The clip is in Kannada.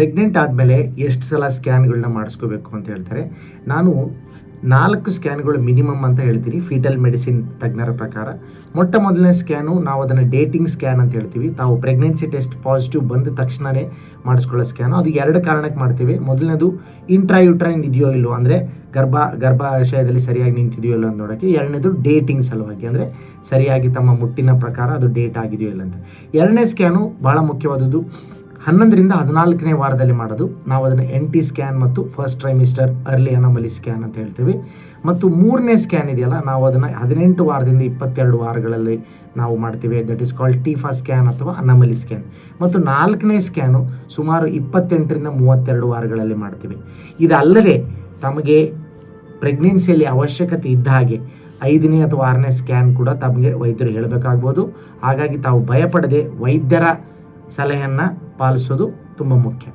ಪ್ರೆಗ್ನೆಂಟ್ ಆದಮೇಲೆ ಎಷ್ಟು ಸಲ ಸ್ಕ್ಯಾನ್ಗಳನ್ನ ಮಾಡಿಸ್ಕೋಬೇಕು ಅಂತ ಹೇಳ್ತಾರೆ. ನಾನು ನಾಲ್ಕು ಸ್ಕ್ಯಾನ್ಗಳು ಮಿನಿಮಮ್ ಅಂತ ಹೇಳ್ತೀನಿ. ಫೀಟಲ್ ಮೆಡಿಸಿನ್ ತಜ್ಞರ ಪ್ರಕಾರ. ಮೊಟ್ಟ ಮೊದಲನೇ ಸ್ಕ್ಯಾನು ನಾವು ಅದನ್ನು ಡೇಟಿಂಗ್ ಸ್ಕ್ಯಾನ್ ಅಂತ ಹೇಳ್ತೀವಿ. ತಾವು ಪ್ರೆಗ್ನೆನ್ಸಿ ಟೆಸ್ಟ್ ಪಾಸಿಟಿವ್ ಬಂದ ತಕ್ಷಣವೇ ಮಾಡಿಸ್ಕೊಳ್ಳೋ ಸ್ಕ್ಯಾನು. ಅದು ಎರಡು ಕಾರಣಕ್ಕೆ ಮಾಡ್ತೀವಿ. ಮೊದಲನೇದು ಇಂಟ್ರಾಯುಟ್ರೈನ್ ಇದೆಯೋ ಇಲ್ಲೋ ಅಂದರೆ ಗರ್ಭ, ಗರ್ಭಾಶಯದಲ್ಲಿ ಸರಿಯಾಗಿ ನಿಂತಿದೆಯೋ ಇಲ್ಲ ಅಂತ ನೋಡೋಕ್ಕೆ ಎರಡನೇದು ಡೇಟಿಂಗ್ ಸಲುವಾಗಿ, ಅಂದರೆ ಸರಿಯಾಗಿ ತಮ್ಮ ಮುಟ್ಟಿನ ಪ್ರಕಾರ ಅದು ಡೇಟ್ ಆಗಿದೆಯೋ ಇಲ್ಲ ಅಂತ ಎರಡನೇ ಸ್ಕ್ಯಾನು ಭಾಳ ಮುಖ್ಯವಾದದ್ದು. ಹನ್ನೊಂದರಿಂದ ಹದಿನಾಲ್ಕನೇ ವಾರದಲ್ಲಿ ಮಾಡೋದು. ನಾವು ಅದನ್ನು ಎನ್ ಟಿ ಸ್ಕ್ಯಾನ್ ಮತ್ತು first trimester early anomaly scan ಅಂತ ಹೇಳ್ತೀವಿ. ಮತ್ತು ಮೂರನೇ ಸ್ಕ್ಯಾನ್ ಇದೆಯಲ್ಲ, ನಾವು ಅದನ್ನು ಹದಿನೆಂಟು ವಾರದಿಂದ ಇಪ್ಪತ್ತೆರಡು ವಾರಗಳಲ್ಲಿ ನಾವು ಮಾಡ್ತೀವಿ. That is called TIFFA scan ಅಥವಾ ಅನಮಲಿ ಸ್ಕ್ಯಾನ್ ಮತ್ತು ನಾಲ್ಕನೇ ಸ್ಕ್ಯಾನು ಸುಮಾರು ಇಪ್ಪತ್ತೆಂಟರಿಂದ ಮೂವತ್ತೆರಡು ವಾರಗಳಲ್ಲಿ ಮಾಡ್ತೀವಿ. ಇದಲ್ಲದೆ ತಮಗೆ ಪ್ರೆಗ್ನೆನ್ಸಿಯಲ್ಲಿ ಅವಶ್ಯಕತೆ ಇದ್ದ ಹಾಗೆ ಐದನೇ ಅಥವಾ ಆರನೇ ಸ್ಕ್ಯಾನ್ ಕೂಡ ತಮಗೆ ವೈದ್ಯರು ಹೇಳಬೇಕಾಗ್ಬೋದು. ಹಾಗಾಗಿ ತಾವು ಭಯಪಡದೆ ವೈದ್ಯರ ಸಲಹೆಯನ್ನು ಪಾಲಿಸೋದು ತುಂಬ ಮುಖ್ಯ.